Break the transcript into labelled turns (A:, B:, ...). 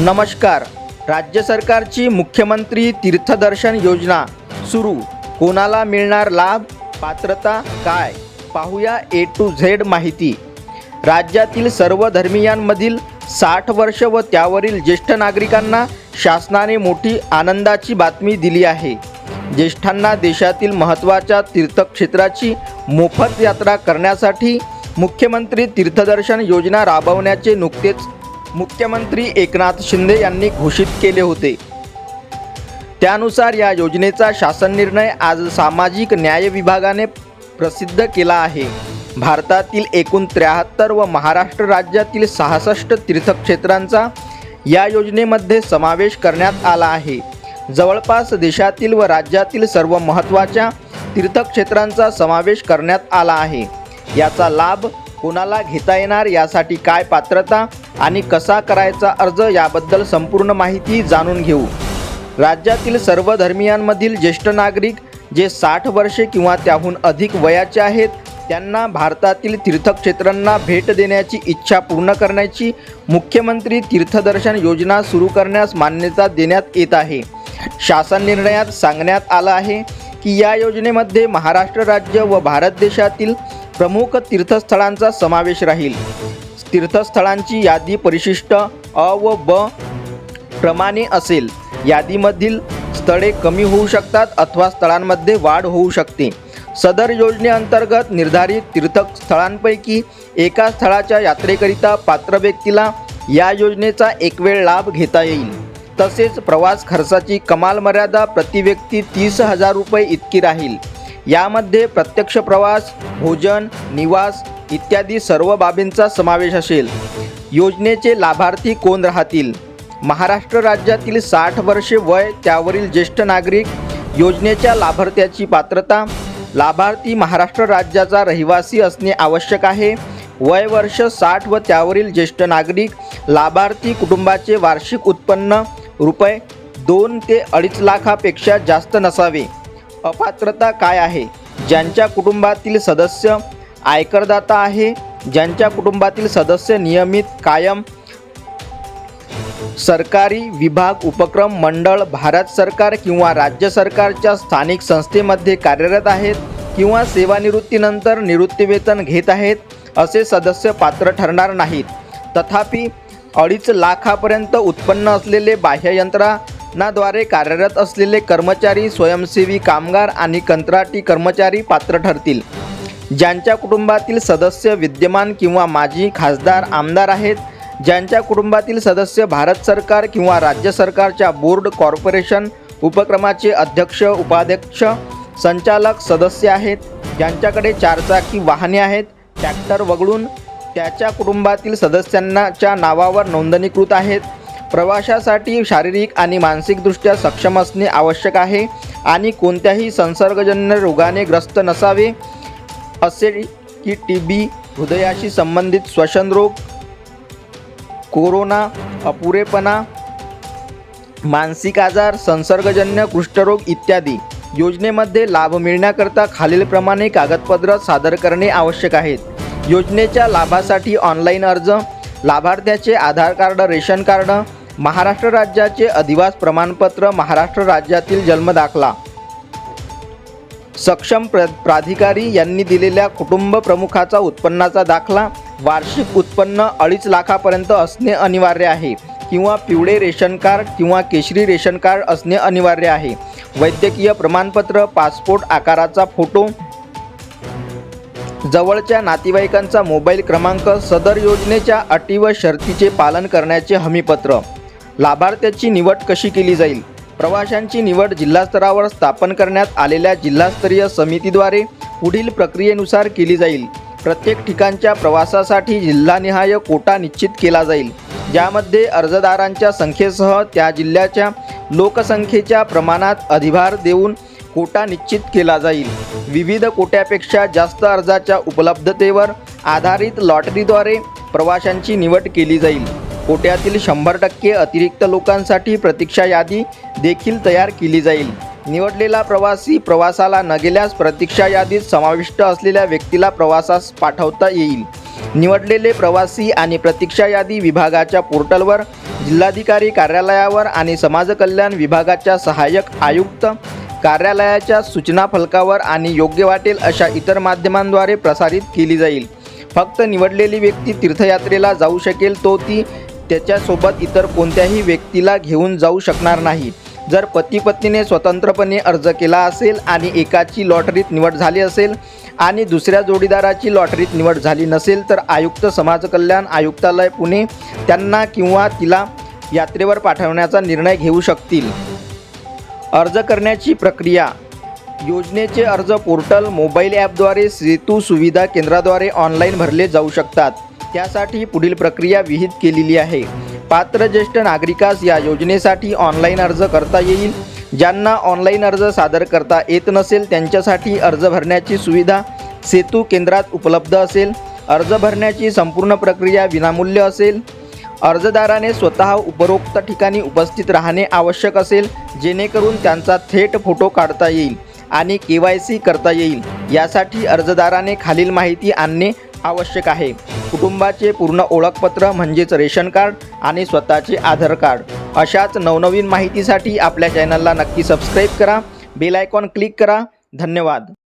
A: नमस्कार. राज्य सरकारची मुख्यमंत्री तीर्थदर्शन योजना सुरू. कोणाला मिळणार लाभ? पात्रता काय? पाहूया ए टू झेड माहिती. राज्यातील सर्व धर्मियांमधील साठ वर्ष व त्यावरील ज्येष्ठ नागरिकांना शासनाने मोठी आनंदाची बातमी दिली आहे. ज्येष्ठांना देशातील महत्त्वाच्या तीर्थक्षेत्राची मोफत यात्रा करण्यासाठी मुख्यमंत्री तीर्थदर्शन योजना राबवण्याचे नुकतेच मुख्यमंत्री एकनाथ शिंदे यांनी घोषित केले होते. त्यानुसार या योजनेचा शासन निर्णय आज सामाजिक न्याय विभागाने प्रसिद्ध केला आहे. भारतातील एकूण त्र्याहत्तर व महाराष्ट्र राज्यातील सहासष्ट तीर्थक्षेत्रांचा या योजनेमध्ये समावेश करण्यात आला आहे. जवळपास देशातील व राज्यातील सर्व महत्त्वाच्या तीर्थक्षेत्रांचा समावेश करण्यात आला आहे. याचा लाभ कोणाला घेता येणार यासाठी काय पात्रता आणि कसा करायचा अर्ज याबद्दल संपूर्ण माहिती जाणून घेऊ. राज्यातील सर्व धर्मियांमधील ज्येष्ठ नागरिक जे साठ वर्षे किंवा त्याहून अधिक वयाचे आहेत त्यांना भारतातील तीर्थक्षेत्रांना भेट देण्याची इच्छा पूर्ण करण्याची मुख्यमंत्री तीर्थदर्शन योजना सुरू करण्यास मान्यता देण्यात येत आहे. शासन निर्णयात सांगण्यात आलं आहे की या योजनेमध्ये महाराष्ट्र राज्य व भारत देशातील प्रमुख तीर्थस्थळांचा समावेश राहील. तीर्थस्थळांची यादी परिशिष्ट अ व ब प्रमाणे असेल. यादीमधील स्थळे कमी होऊ शकतात अथवा स्थळांमध्ये वाढ होऊ शकते. सदर योजनेअंतर्गत निर्धारित तीर्थस्थळांपैकी एका स्थळाच्या यात्रेकरिता पात्र व्यक्तीला या योजनेचा एक वेळ लाभ घेता येईल. तसेच प्रवास खर्चाची कमाल मर्यादा प्रति व्यक्ती तीस हजार रुपये इतकी राहील. यामध्ये प्रत्यक्ष प्रवास भोजन निवास इत्यादी सर्व बाबींचा समावेश असेल. योजनेचे लाभार्थी कोण राहतील? महाराष्ट्र राज्यातील साठ वर्षे वय त्यावरील ज्येष्ठ नागरिक योजनेच्या लाभार्थ्याची पात्रता लाभार्थी महाराष्ट्र राज्याचा रहिवासी असणे आवश्यक आहे. वय वर्ष साठ व त्यावरील ज्येष्ठ नागरिक लाभार्थी कुटुंबाचे वार्षिक उत्पन्न रुपये दोन ते अडीच लाखापेक्षा जास्त नसावे. अपात्रता काय आहे? ज्यांच्या कुटुंबातील सदस्य आयकरदाता आहे ज्यांच्या कुटुंबातील सदस्य नियमित कायम सरकारी विभाग उपक्रम मंडळ भारत सरकार किंवा राज्य सरकारच्या स्थानिक संस्थेमध्ये कार्यरत आहेत किंवा सेवानिवृत्तीनंतर निवृत्तीवेतन घेत आहेत असे सदस्य पात्र ठरणार नाहीत. तथापि अडीच लाखापर्यंत उत्पन्न असलेले बाह्ययंत्रणाद्वारे कार्यरत असलेले कर्मचारी स्वयंसेवी कामगार आणि कंत्राटी कर्मचारी पात्र ठरतील. ज्यांच्या कुटुंबातील सदस्य विद्यमान किंवा माजी खासदार आमदार आहेत ज्यांच्या कुटुंबातील सदस्य भारत सरकार किंवा राज्य सरकारच्या बोर्ड कॉर्पोरेशन उपक्रमाचे अध्यक्ष उपाध्यक्ष संचालक सदस्य आहेत ज्यांच्याकडे चारचाकी वाहने आहेत ट्रॅक्टर वगळून त्याच्या कुटुंबातील सदस्यांनाच्या नावावर नोंदणीकृत आहेत प्रवाशासाठी शारीरिक आणि मानसिकदृष्ट्या सक्षम असणे आवश्यक आहे आणि कोणत्याही संसर्गजन्य रोगाने ग्रस्त नसावे असे की टी बी हृदयाशी संबंधित श्वसन रोग कोरोना अपुरेपणा मानसिक आजार संसर्गजन्य कुष्ठरोग इत्यादी. योजनेमध्ये लाभ मिळण्याकरता खालीलप्रमाणे कागदपत्र सादर करणे आवश्यक आहेत योजनेच्या लाभासाठी ऑनलाईन अर्ज लाभार्थ्याचे Aadhaar card ration card Maharashtra राज्याचे अधिवास प्रमाणपत्र महाराष्ट्र राज्यातील जन्मदाखला. सक्षम प्र प्राधिकारी यांनी दिलेल्या कुटुंब प्रमुखाचा उत्पन्नाचा दाखला वार्षिक उत्पन्न अडीच लाखापर्यंत असणे अनिवार्य आहे किंवा पिवळे रेशन कार्ड किंवा केशरी रेशन कार्ड असणे अनिवार्य आहे. वैद्यकीय प्रमाणपत्र पासपोर्ट आकाराचा फोटो जवळच्या नातेवाईकांचा मोबाईल क्रमांक सदर योजनेच्या अटी व शर्तीचे पालन करण्याचे हमीपत्र. लाभार्थ्याची निवड कशी केली जाईल? प्रवाशांची निवड जिल्हास्तरावर स्थापन करण्यात आलेल्या जिल्हास्तरीय समितीद्वारे पुढील प्रक्रियेनुसार केली जाईल. प्रत्येक ठिकाणच्या प्रवासासाठी जिल्हानिहाय कोटा निश्चित केला जाईल. ज्यामध्ये अर्जदारांच्या संख्येसह त्या जिल्ह्याच्या लोकसंख्येच्या प्रमाणात अधिभार देऊन कोटा निश्चित केला जाईल. विविध कोट्यापेक्षा जास्त अर्जाच्या उपलब्धतेवर आधारित लॉटरीद्वारे प्रवाशांची निवड केली जाईल. कोट्यातील शंभर टक्के अतिरिक्त लोकांसाठी प्रतीक्षा यादी देखील तयार केली जाईल. निवडलेला प्रवासी प्रवासाला न गेल्यास प्रतीक्षा यादीत समाविष्ट असलेल्या व्यक्तीला प्रवासास पाठवता येईल. निवडलेले प्रवासी आणि प्रतीक्षा यादी विभागाच्या पोर्टलवर जिल्हाधिकारी कार्यालयावर आणि समाज कल्याण विभागाच्या सहाय्यक आयुक्त कार्यालयाच्या सूचना फलकावर आणि योग्य वाटेल अशा इतर माध्यमांद्वारे प्रसारित केली जाईल. फक्त निवडलेली व्यक्ती तीर्थयात्रेला जाऊ शकेल तो ती त्याच्यासोबत इतर कोणत्याही व्यक्तीला घेऊन जाऊ शकणार नाही. जर पती पत्नीने स्वतंत्रपणे अर्ज केला असेल आणि एकाची लॉटरीत निवड झाली असेल आणि दुसऱ्या जोडीदाराची लॉटरीत निवड झाली नसेल तर आयुक्त समाज कल्याण आयुक्तालय पुणे त्यांना किंवा तिला यात्रेवर पाठवण्याचा निर्णय घेऊ शकतील. अर्ज करण्याची प्रक्रिया. योजनेचे अर्ज पोर्टल मोबाईल ॲपद्वारे सेतू सुविधा केंद्राद्वारे ऑनलाईन भरले जाऊ शकतात. त्यासाठी पुढील प्रक्रिया विहित केलेली आहे. पात्र ज्येष्ठ नागरिकास या योजनेसाठी ऑनलाईन अर्ज करता येईल. ज्यांना ऑनलाईन अर्ज सादर करता येत नसेल त्यांच्यासाठी अर्ज भरण्याची सुविधा सेतू केंद्रात उपलब्ध असेल. अर्ज भरण्याची संपूर्ण प्रक्रिया विनामूल्य असेल. अर्जदाराने स्वतः उपरोक्त ठिकाणी उपस्थित राहणे आवश्यक असेल जेणेकरून त्यांचा थेट फोटो काढता येईल आणि के वाय सी करता येईल. यासाठी अर्जदाराने खालील माहिती आणणे आवश्यक आहे. कुटुंबाचे पूर्ण ओळखपत्र म्हणजेच रेशन कार्ड आणि स्वतःचे आधार कार्ड. अशाच नवनवीन माहितीसाठी आपल्या चॅनलला नक्की सबस्क्राईब करा. बेल आयकॉन क्लिक करा. धन्यवाद.